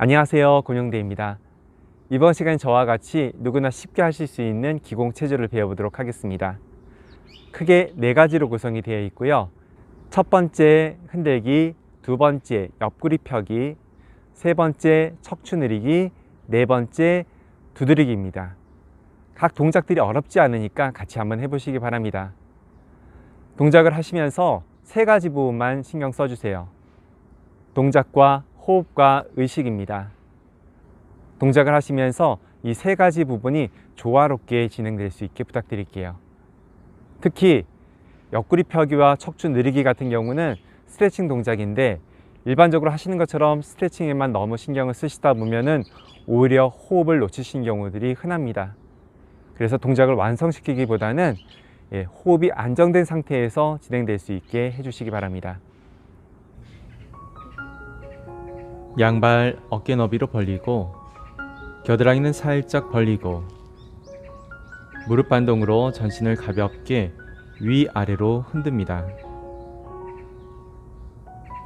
안녕하세요. 권영대입니다. 이번 시간 저와 같이 누구나 쉽게 하실 수 있는 기공 체조를 배워보도록 하겠습니다. 크게 네 가지로 구성이 되어 있고요. 첫 번째 흔들기, 두 번째 옆구리 펴기, 세 번째 척추 느리기, 네 번째 두드리기입니다. 각 동작들이 어렵지 않으니까 같이 한번 해보시기 바랍니다. 동작을 하시면서 세 가지 부분만 신경 써주세요. 동작과 호흡과 의식입니다. 동작을 하시면서 이 세 가지 부분이 조화롭게 진행될 수 있게 부탁드릴게요. 특히 옆구리 펴기와 척추 느리기 같은 경우는 스트레칭 동작인데 일반적으로 하시는 것처럼 스트레칭에만 너무 신경을 쓰시다 보면은 오히려 호흡을 놓치신 경우들이 흔합니다. 그래서 동작을 완성시키기보다는 예, 호흡이 안정된 상태에서 진행될 수 있게 해주시기 바랍니다. 양발 어깨 너비로 벌리고 겨드랑이는 살짝 벌리고 무릎 반동으로 전신을 가볍게 위아래로 흔듭니다.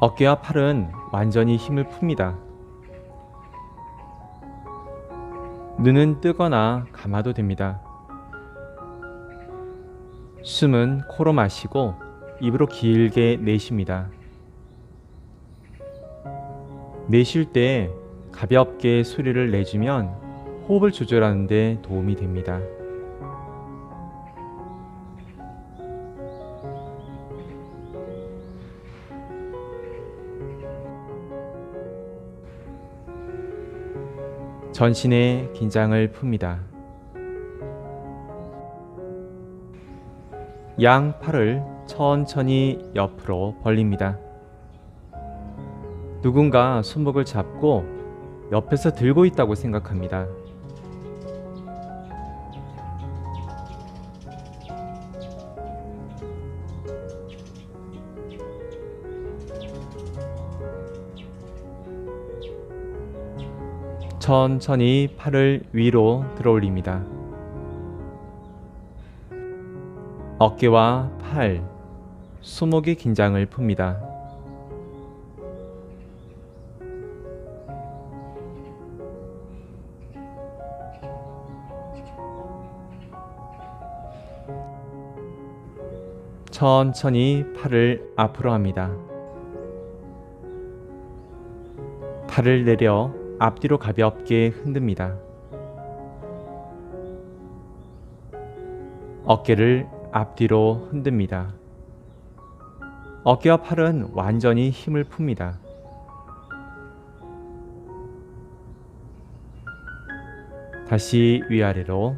어깨와 팔은 완전히 힘을 풉니다. 눈은 뜨거나 감아도 됩니다. 숨은 코로 마시고 입으로 길게 내쉽니다. 내쉴 때 가볍게 소리를 내주면 호흡을 조절하는 데 도움이 됩니다. 전신의 긴장을 풉니다. 양 팔을 천천히 옆으로 벌립니다. 누군가 손목을 잡고 옆에서 들고 있다고 생각합니다. 천천히 팔을 위로 들어 올립니다. 어깨와 팔, 수목의 긴장을 풉니다. 천천히 팔을 앞으로 합니다. 팔을 내려 앞뒤로 가볍게 흔듭니다. 어깨를 앞뒤로 흔듭니다. 어깨와 팔은 완전히 힘을 풉니다. 다시 위아래로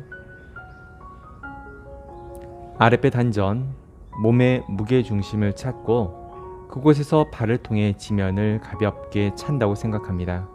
아랫배 단전 몸의 무게 중심을 찾고 그곳에서 발을 통해 지면을 가볍게 찬다고 생각합니다.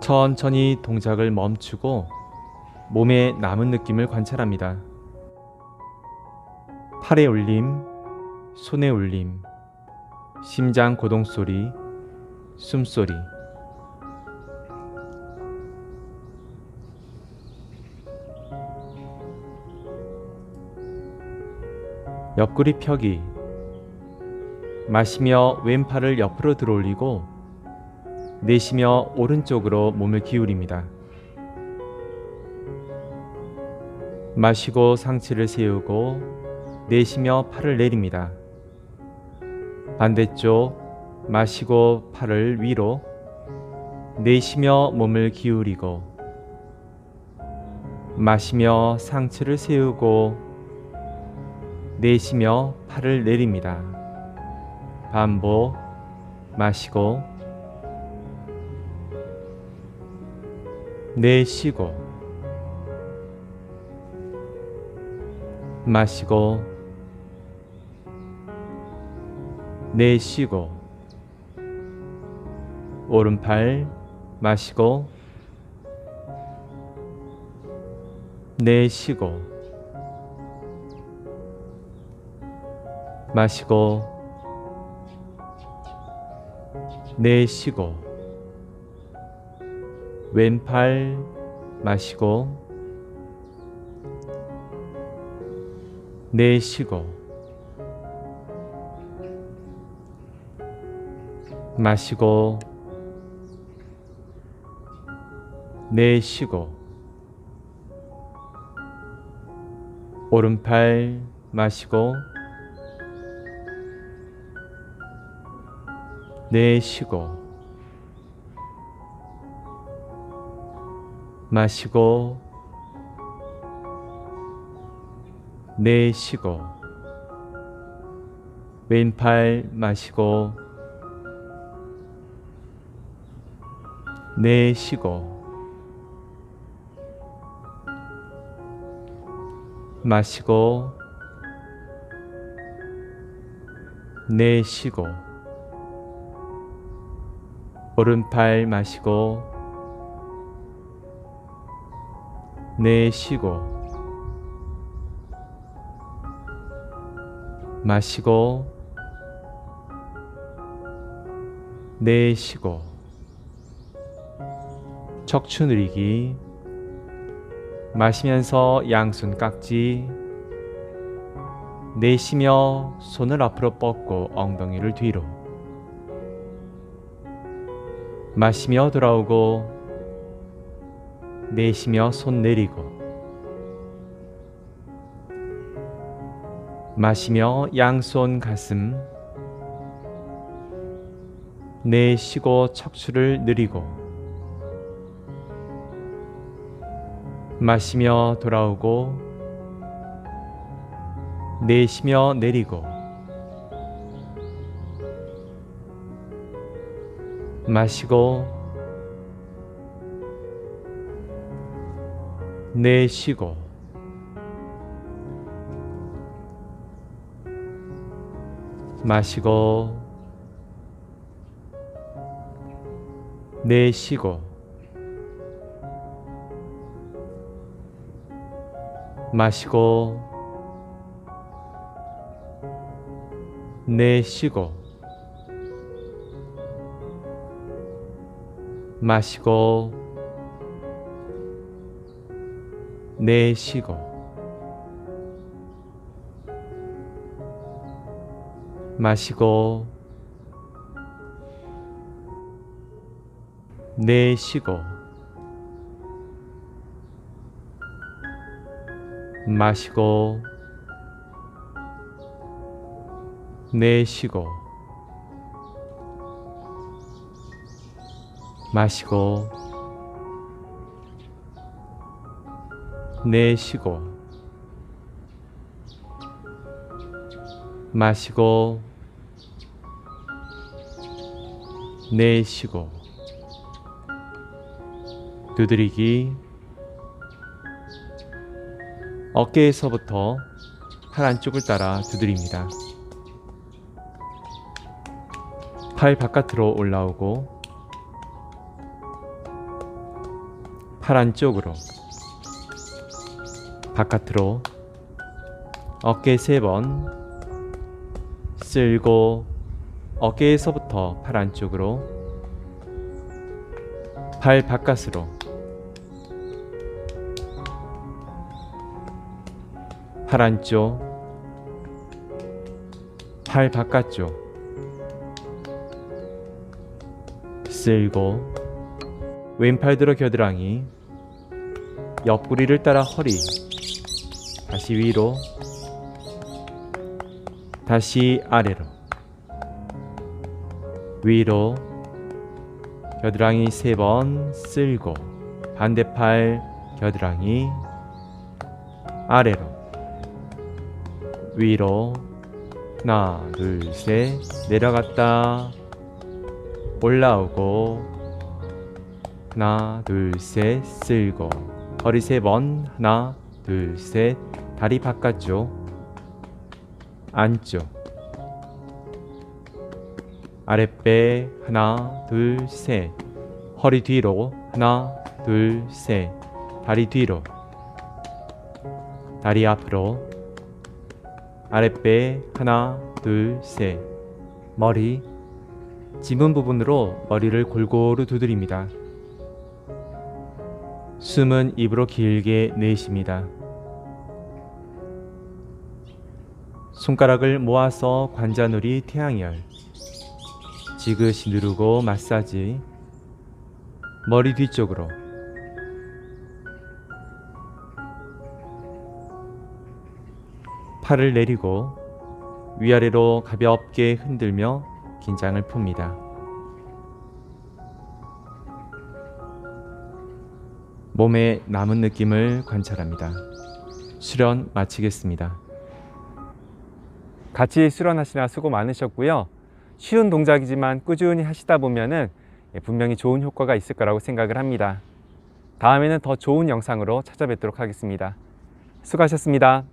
천천히 동작을 멈추고 몸에 남은 느낌을 관찰합니다. 팔의 울림, 손의 울림, 심장 고동 소리, 숨소리. 옆구리 펴기. 마시며 왼팔을 옆으로 들어 올리고 내쉬며 오른쪽으로 몸을 기울입니다. 마시고 상체를 세우고 내쉬며 팔을 내립니다. 반대쪽 마시고 팔을 위로 내쉬며 몸을 기울이고 마시며 상체를 세우고 내쉬며 팔을 내립니다. 반복 마시고 내쉬고 마시고 내쉬고 오른팔 마시고 내쉬고 마시고 내쉬고 왼팔 마시고 내쉬고 마시고 내쉬고 오른팔 마시고 내쉬고 마시고 내쉬고 왼팔 마시고 내쉬고 마시고 내쉬고 오른팔 마시고 내쉬고 마시고 내쉬고 척추 늘리기 마시면서 양손 깍지 내쉬며 손을 앞으로 뻗고 엉덩이를 뒤로 마시며 돌아오고 내쉬며 손 내리고 마시며 양손 가슴 내쉬고 척추를 느리고 마시며 돌아오고 내쉬며 내리고 마시고 내쉬고 마시고 내쉬고 마시고 내쉬고 마시고 내쉬고 마시고 내쉬고 마시고 내쉬고 마시고 내쉬고 마시고 내쉬고 두드리기 어깨에서부터 팔 안쪽을 따라 두드립니다. 팔 바깥으로 올라오고 팔 안쪽으로 바깥으로 어깨 세 번 쓸고 어깨에서부터 팔 안쪽으로 팔 바깥으로. 팔 안쪽 팔 바깥쪽. 쓸고 왼팔 들어 겨드랑이 옆구리를 따라 허리 다시 위로 다시 아래로 위로 겨드랑이 세번 쓸고 반대팔 겨드랑이 아래로 위로 하나 둘 셋 내려갔다. 올라오고 하나 둘 셋 쓸고 허리 세번 하나 둘 셋 다리 바깥쪽 안쪽 아랫배 하나 둘 셋 허리 뒤로 하나 둘 셋 다리 뒤로 다리 앞으로 아랫배 하나 둘 셋 머리 지문 부분으로 머리를 골고루 두드립니다. 숨은 입으로 길게 내쉽니다. 손가락을 모아서 관자놀이 태양열. 지그시 누르고 마사지. 머리 뒤쪽으로. 팔을 내리고 위아래로 가볍게 흔들며 긴장을 풉니다. 몸에 남은 느낌을 관찰합니다. 수련 마치겠습니다. 같이 수련하시나 수고 많으셨고요. 쉬운 동작이지만 꾸준히 하시다 보면은 분명히 좋은 효과가 있을 거라고 생각을 합니다. 다음에는 더 좋은 영상으로 찾아뵙도록 하겠습니다. 수고하셨습니다.